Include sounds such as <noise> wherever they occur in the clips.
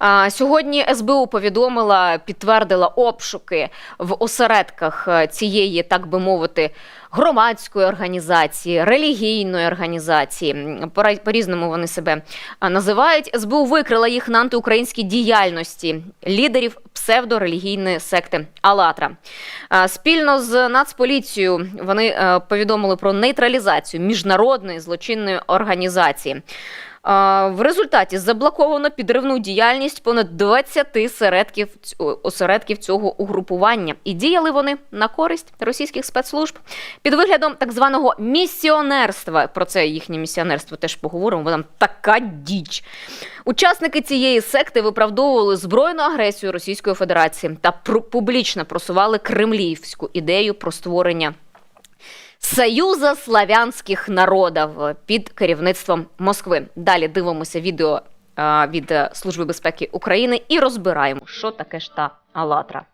А, Сьогодні СБУ повідомила, підтвердила обшуки в осередках е, цієї, так би мовити, громадської організації, релігійної організації. М, пора- По-різному вони себе називають. СБУ викрила їх на антиукраїнській діяльності лідерів псевдорелігійної секти Алатра. Спільно з Нацполіцією вони е, повідомили про нейтралізацію міжнародної злочинної організації. В результаті заблоковано підривну діяльність понад 20 середків, осередків цього угрупування. І діяли вони на користь російських спецслужб під виглядом так званого місіонерства. Про це їхнє місіонерство теж поговоримо, там така діч. Учасники цієї секти виправдовували збройну агресію Російської Федерації та публічно просували кремлівську ідею про створення Союза славянських народів під керівництвом Москви. Далі дивимося відео від е, Служби безпеки України і розбираємо, що таке ж та Алатра.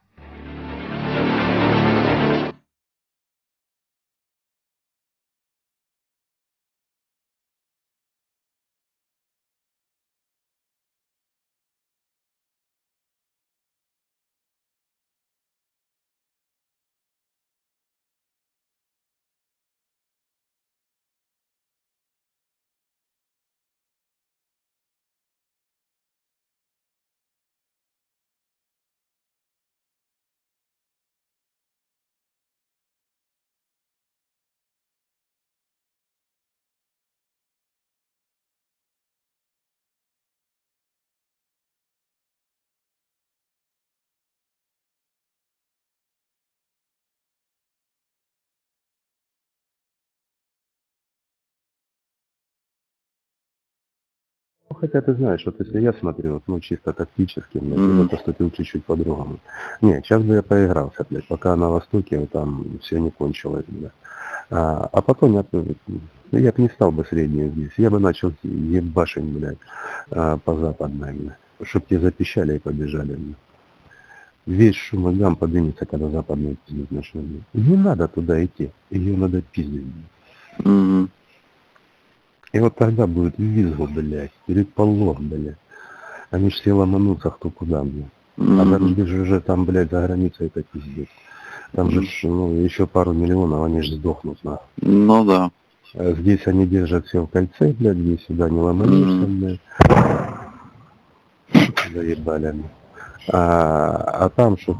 Хотя ты знаешь, вот если я смотрю, ну чисто тактически, я бы поступил чуть-чуть по-другому. Не, сейчас бы я поигрался, блядь, пока на Востоке вот там все не кончилось, блядь. А, а потом я, бы, ну, я бы не стал бы среднюю здесь, я бы начал ебашить, блядь, а, по западной, блядь, чтоб те запищали и побежали, блядь. Весь шум и гам поднимется, когда западные пиздят блядь. Не надо туда идти, ее надо пиздить, блядь. И вот тогда будет визгу, блядь, переполох, блядь. Они ж все ломанутся кто куда, блядь. А дороги же уже там, блядь, за границей это пиздец. Там же, ну, еще пару миллионов, они же сдохнут, нахуй. Ну да. А здесь они держат все в кольце, блядь, здесь сюда не ломанешься, Мгм. блядь. Заебали. А, а там, чтоб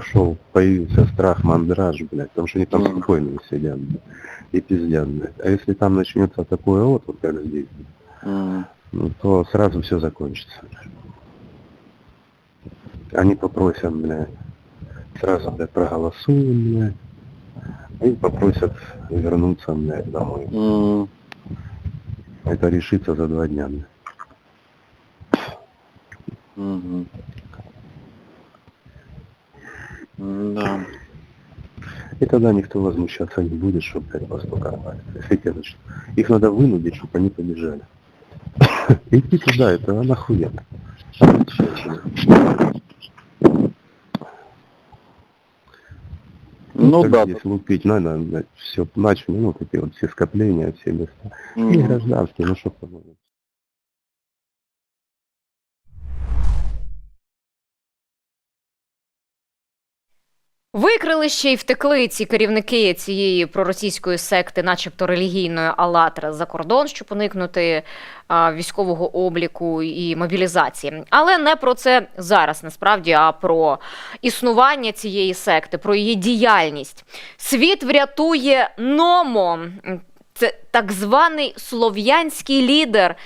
пошел, появился страх, мандраж, блядь, потому что они там спокойно сидят, блядь, и пиздят, блядь. А если там начнется такое вот, вот как здесь, блядь, ну, то сразу все закончится. Они попросят, блядь, сразу, блядь, проголосуем, блядь, и попросят вернуться, блядь, домой. Мгм. Это решится за два дня, блядь. Мгм. Да. И тогда никто возмущаться не будет, что, блядь, Восток отвалится. Если те начнут. Их надо вынудить, чтобы они побежали. <coughs> Идти туда, это нахуя. Ну Как да. здесь лупить надо, все начали, ну, такие вот все скопления, все места. И Мгм. гражданские, ну, что поможет. Викрили ще й втекли ці керівники цієї проросійської секти, начебто релігійної Алатра, за кордон, щоб уникнути а, військового обліку і мобілізації. Але не про це зараз, насправді, а про існування цієї секти, про її діяльність. Світ врятує Номо. Це так званий слов'янський лідер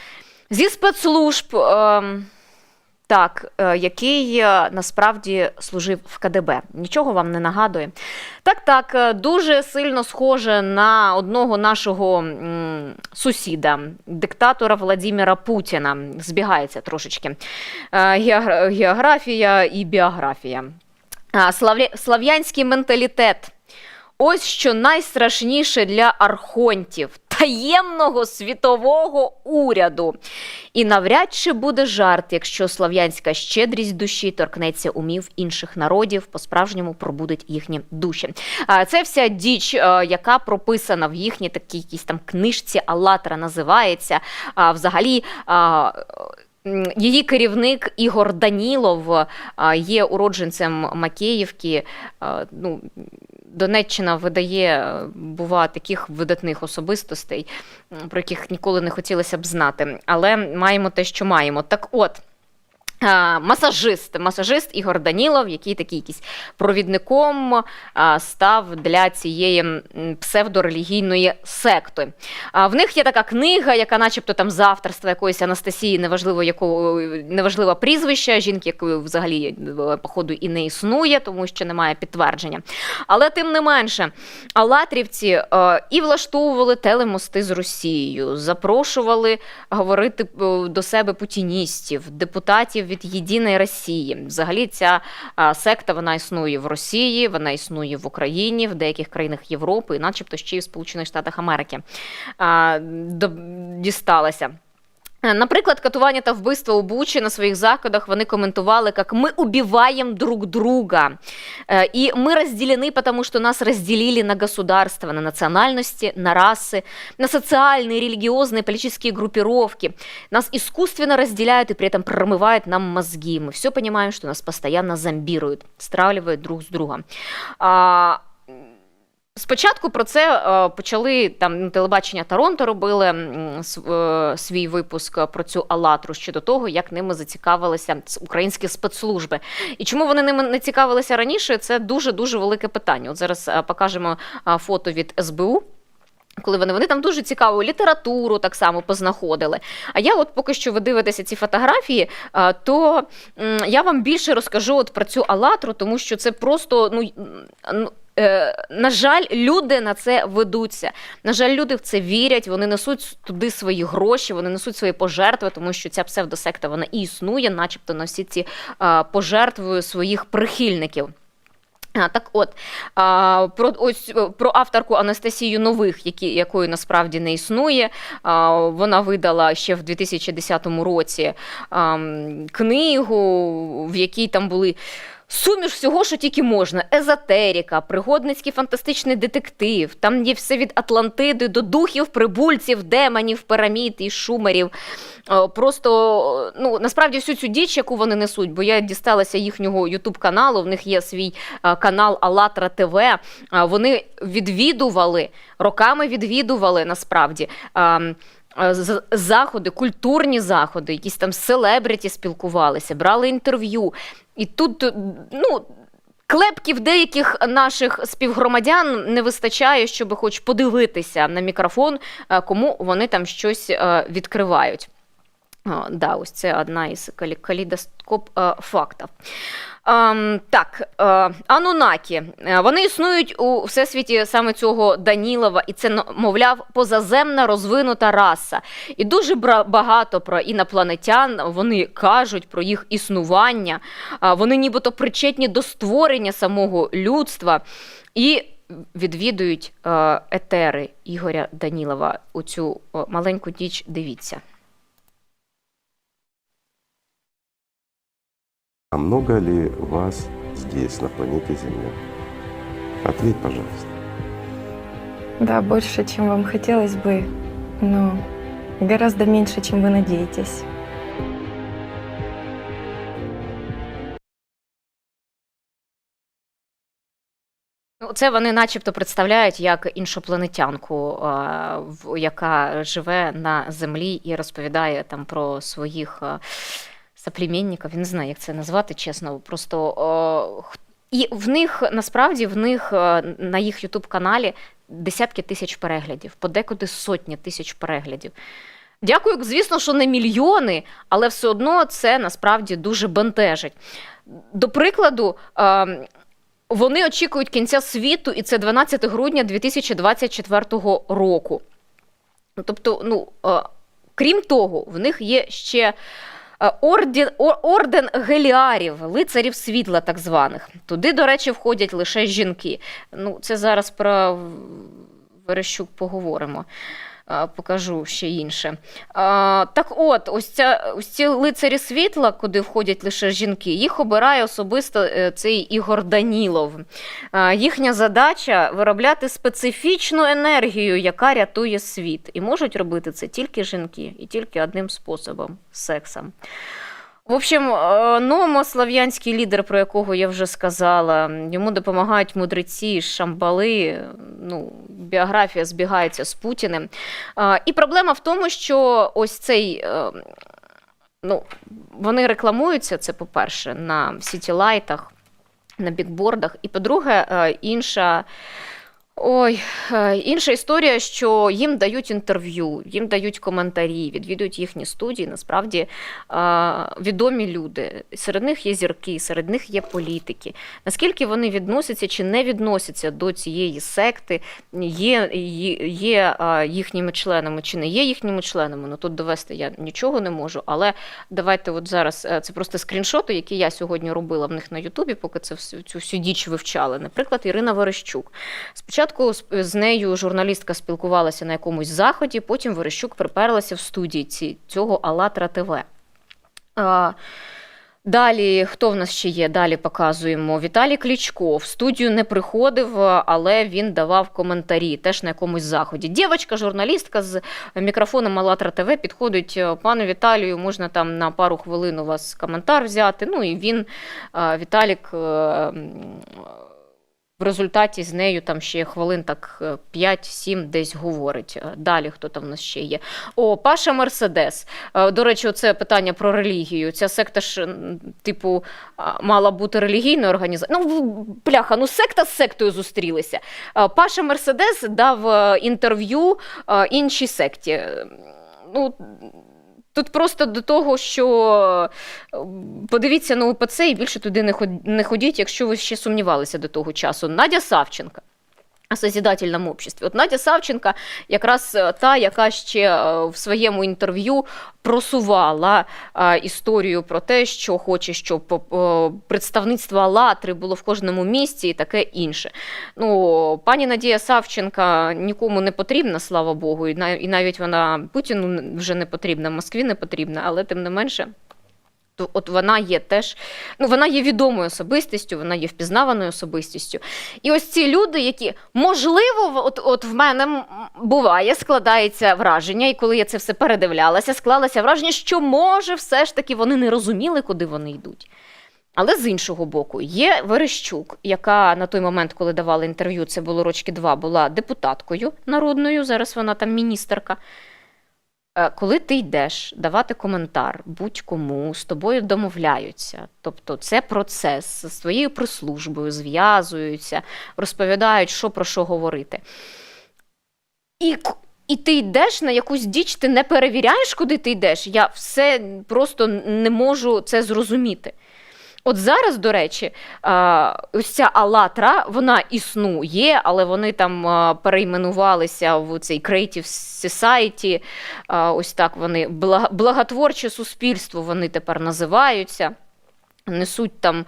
зі спецслужб. ем, так, е, який е, насправді служив в КДБ. Нічого вам не нагадує. Так, так, е, дуже сильно схоже на одного нашого сусіда, диктатора Владимира Путіна. Збігається трошечки географія і біографія. Слав'янський менталітет. Ось що найстрашніше для архонтів таємного світового уряду. І навряд чи буде жарт, якщо слав'янська щедрість душі торкнеться умів інших народів, по-справжньому пробудить їхні душі. А це вся діч, е, яка прописана в їхній такій якійсь там книжці Аллатра називається. Взагалі. Її керівник Ігор Данілов є уродженцем Макеївки. Ну, Донеччина видає, е, бува, таких видатних особистостей, про яких ніколи не хотілося б знати. Але маємо те, що маємо. Так от. Масажист, масажист Ігор Данілов, який такий якийсь провідником став для цієї псевдорелігійної секти. В них є така книга, яка, начебто, там з авторства якоїсь Анастасії, неважливо якого неважливо прізвища, жінки, якої взагалі е, походу і не існує, тому що немає підтвердження. Але тим не менше, Алатрівці е, і влаштовували телемости з Росією, запрошували говорити е, до себе путіністів, депутатів від Єдиної Росії. Взагалі, ця секта вона існує в Росії, вона існує в Україні, в деяких країнах Європи, начебто ще й в Сполучених Штатах Америки дісталася. Е, Наприклад, катування та вбивство у Бучі на своїх заходах вони коментували, як ми убиваємо друг друга. Э, И мы разделены, потому что нас разделили на государства, на национальности, на расы, на социальные, религиозные, политические группировки. Нас искусственно разделяют и при этом промывают нам мозги. Мы все понимаем, что нас постоянно зомбируют, стравливают друг с другом. Спочатку про це е, почали там телебачення Торонто робили е, свій випуск про цю Алатру щодо того, як ними зацікавилися українські спецслужби. І чому вони ними не цікавилися раніше? Це дуже дуже велике питання. От зараз е, покажемо фото від СБУ. Коли вони, вони там дуже цікаву літературу так само познаходили. А я, от поки що ви дивитеся ці фотографії, то я вам більше розкажу от про цю Алатру, тому що це просто ну. Е, на жаль, люди на це ведуться. На жаль, люди в це вірять, вони несуть туди свої гроші, вони несуть свої пожертви, тому що ця псевдосекта вона і існує, начебто на всі ці пожертви своїх прихильників. А, так от, а, про, ось, про авторку Анастасію Нових, які, якої насправді не існує. А, вона видала ще в 2010 році а, книгу, в якій там були. Суміш всього, що тільки можна: езотерика, пригодницький фантастичний детектив. Там є все від Атлантиди до духів, прибульців, демонів, пирамід і шумерів. Е, Просто ну насправді всю цю діч, яку вони несуть, бо я дісталася їхнього ютуб каналу. В них є свій е, канал Алатра ТВ. Е, Вони відвідували роками відвідували насправді. е, е, Заходи, культурні заходи, якісь там селебриті спілкувалися, брали інтерв'ю. І тут ну, клепків деяких наших співгромадян не вистачає, щоб хоч подивитися на мікрофон, е, кому вони там щось е, відкривають. Да, ось це одна із калейдоскоп е, фактів. Ем, так, е, Анунакі. Е, Вони існують у всесвіті саме цього Данілова, і це, мовляв, позаземна розвинута раса. І дуже багато про інопланетян вони кажуть про їх існування. Вони нібито причетні до створення самого людства і відвідують етери Ігоря Данілова. У цю маленьку діч дивіться. А много ли вас здесь, на планете Земля? Ответь, пожалуйста. Да, больше, чем вам хотелось бы, но гораздо меньше, чем вы надеетесь. Ну, це вони, начебто, представляють як іншопланетянку, а, в- яка живе на землі і розповідає там про своїх а, соплеменників. Я не знаю, як це назвати, чесно. Просто і в них насправді в них на їх Ютуб каналі десятки тисяч переглядів, подекуди сотні тисяч переглядів. Дякую, звісно, що не мільйони, але все одно це насправді дуже бентежить. До прикладу, ем, вони очікують кінця світу, і це 12 грудня 2024 року. Тобто, ну, е, крім того, в них є ще е, орден, орден геліарів, лицарів світла, так званих. Туди, до речі, входять лише жінки. Ну, це зараз про Верещук поговоримо. А, покажу ще інше. Так от, ось, ця, ось ці лицарі світла, куди входять лише жінки, їх обирає особисто е, цей Ігор Данілов. Їхня задача виробляти специфічну енергію, яка рятує світ. І можуть робити це тільки жінки, і тільки одним способом сексом. В общем, е, номослав'янський лідер, про якого я вже сказала, йому допомагають мудреці, шамбали. Ну, біографія збігається з Путіним. І проблема в тому, що ось цей. е, Ну, вони рекламуються, це по-перше, на сітілайтах, на бікбордах. І по-друге, е, інша. Ой, е, інша історія, що їм дають інтерв'ю, їм дають коментарі, відвідують їхні студії. Насправді е, відомі люди. Серед них є зірки, серед них є політики. Наскільки вони відносяться чи не відносяться до цієї секти, є, є, є е, їхніми членами чи не є їхніми членами. Ну тут довести я нічого не можу. Але давайте, от зараз це просто скріншоти, які я сьогодні робила в них на Ютубі, поки це всю цю всю діч вивчали. Наприклад, Ірина Верещук. Спочатку з- з нею журналістка спілкувалася на якомусь заході, потім Верещук приперлася в студії ці, цього АЛЛАТРА ТВ. Далі, хто в нас ще є? Далі показуємо. Віталій Клічко в студію не приходив, але він давав коментарі теж на якомусь заході. Дівчинка, журналістка з мікрофоном АЛЛАТРА ТВ підходить. Пане Віталію, можна там на пару хвилин у вас коментар взяти. Ну і він, Віталік, е, в результаті з нею там ще хвилин так е, 5-7 десь говорить. Е, Далі хто там в нас ще є? О, Паша Мерседес. Е, До речі, це питання про релігію. Ця секта ж, типу, мала бути релігійною організацією. Ну, пляха, ну секта з сектою зустрілися. Е, Паша Мерседес дав е, інтерв'ю е, іншій секті. Е, Ну, Тут просто до того, що е, подивіться на УПЦ і більше туди не ход- не ходіть, якщо ви ще сумнівалися до того часу. Надя Савченка. О созидательному обществі. От Надя Савченка якраз е, та, яка ще е, в своєму інтерв'ю просувала історію про те, що хоче, щоб е, представництво «АЛЛАТРИ» було в кожному місті і таке інше. Ну, пані Надія Савченка нікому не потрібна, слава Богу, і навіть вона Путіну вже не потрібна, Москві не потрібна, але тим не менше. То от вона є теж, ну вона є відомою особистістю, вона є впізнаваною особистістю. І ось ці люди, які можливо, от, от в мене буває, складається враження, і коли я це все передивлялася, склалося враження, що може все ж таки вони не розуміли, куди вони йдуть. Але з іншого боку, є Верещук, яка на той момент, коли давала інтерв'ю, це було рочки два, була депутаткою народною, зараз вона там міністерка. Е, Коли ти йдеш давати коментар будь-кому, з тобою домовляються. Тобто це процес з твоєю прислужбою, зв'язуються, розповідають, що про що говорити. І, і ти йдеш на якусь діч, ти не перевіряєш, куди ти йдеш. Я все просто не можу це зрозуміти. От зараз, до речі, ось ця Алатра, вона існує, але вони там перейменувалися в цей Creative Society, ось так вони, благотворче суспільство вони тепер називаються. Несуть там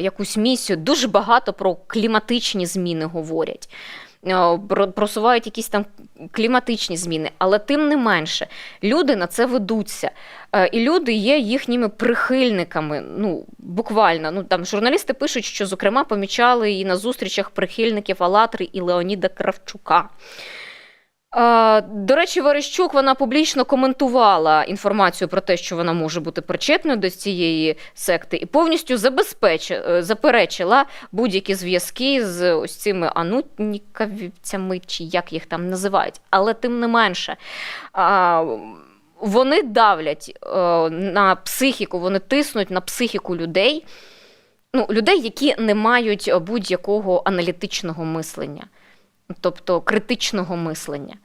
якусь місію, дуже багато про кліматичні зміни говорять. Про- Просувають якісь там кліматичні зміни, але тим не менше люди на це ведуться. Е, І люди є їхніми прихильниками. Ну, буквально. Ну, там журналісти пишуть, що, зокрема, помічали і на зустрічах прихильників Алатри і Леоніда Кравчука. До речі, Верещук вона публічно коментувала інформацію про те, що вона може бути причетною до цієї секти, і повністю е, заперечила будь-які зв'язки з ось цими анутнікавцями, чи як їх там називають. Але тим не менше. вони давлять е, на психіку, вони тиснуть на психіку людей, ну, людей, які не мають е, будь-якого аналітичного мислення, тобто критичного мислення.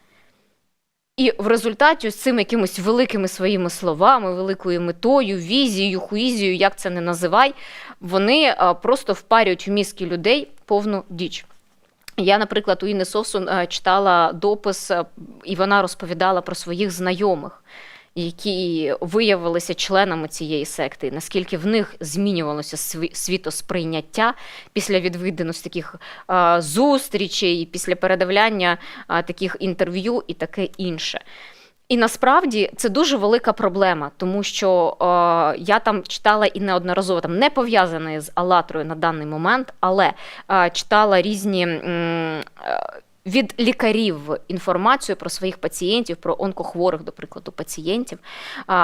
І в результаті з цими якимись великими своїми словами, великою метою, візією, хуїзією, як це не називай, вони е, просто впарюють в мізки людей повну діч. Я, наприклад, у Інни Совсун е, читала допис, е, і вона розповідала про своїх знайомих, які виявилися членами цієї секти, наскільки в них змінювалося світосприйняття після відвідиності таких зустрічей, після передивляння а, таких інтерв'ю і таке інше. І насправді це дуже велика проблема, тому що е, я там читала і неодноразово там не пов'язане з Алатрою на даний момент, але е, читала різні. е, від лікарів інформацію про своїх пацієнтів, про онкохворих, до прикладу, пацієнтів,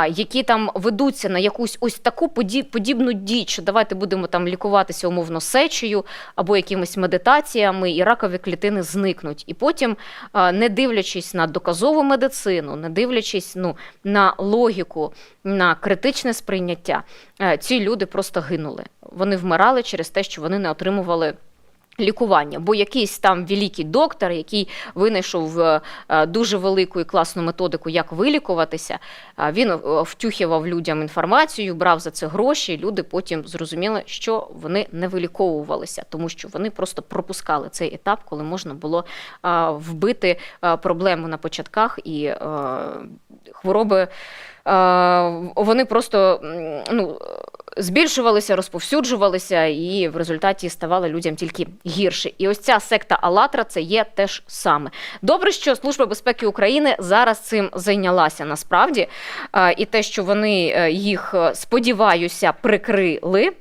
які там ведуться на якусь ось таку подібну діч, давайте будемо там лікуватися умовно сечею або якимись медитаціями, і ракові клітини зникнуть. І потім, не дивлячись на доказову медицину, не дивлячись ну, на логіку, на критичне сприйняття, е, ці люди просто гинули. Вони вмирали через те, що вони не отримували. Лікування, бо якийсь там великий доктор, який винайшов е, е, дуже велику і класну методику, як вилікуватися, е, він втюхував людям інформацію, брав за це гроші. і Люди потім зрозуміли, що вони не виліковувалися, тому що вони просто пропускали цей етап, коли можна було вбити проблему на початках і хвороби. Вони просто ну, збільшувалися, розповсюджувалися, і в результаті ставало людям тільки гірше. І ось ця секта Алатра це є теж саме. Добре, що Служба безпеки України зараз цим зайнялася насправді, і те, що вони е, їх, е, сподіваюся, прикрили.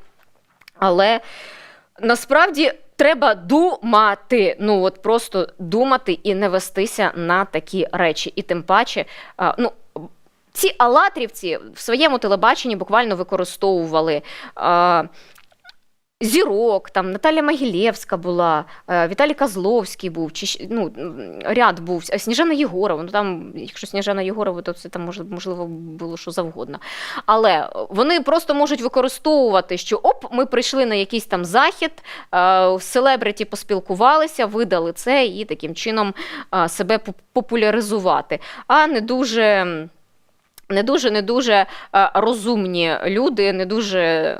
Але насправді. Треба думати, ну от просто думати і не вестися на такі речі. І тим паче, ну ці алатрівці в своєму телебаченні буквально використовували. Е, Зірок, там Наталя Могилєвська була, е, Віталій Козловський був, чи ну, ряд був, а Сніжана Єгорова. Ну там, якщо Сніжана Єгорова, то це там можливо було що завгодно. Але вони просто можуть використовувати, що оп, ми прийшли на якийсь там захід, е, селебриті поспілкувалися, видали це і таким чином е, себе популяризувати. А не дуже. Не дуже, не дуже е, розумні люди, не дуже е,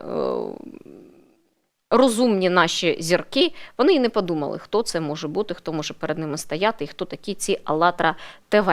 розумні наші зірки, вони і не подумали, хто це може бути, хто може перед ними стояти, і хто такі ці «АЛЛАТРА ТВ.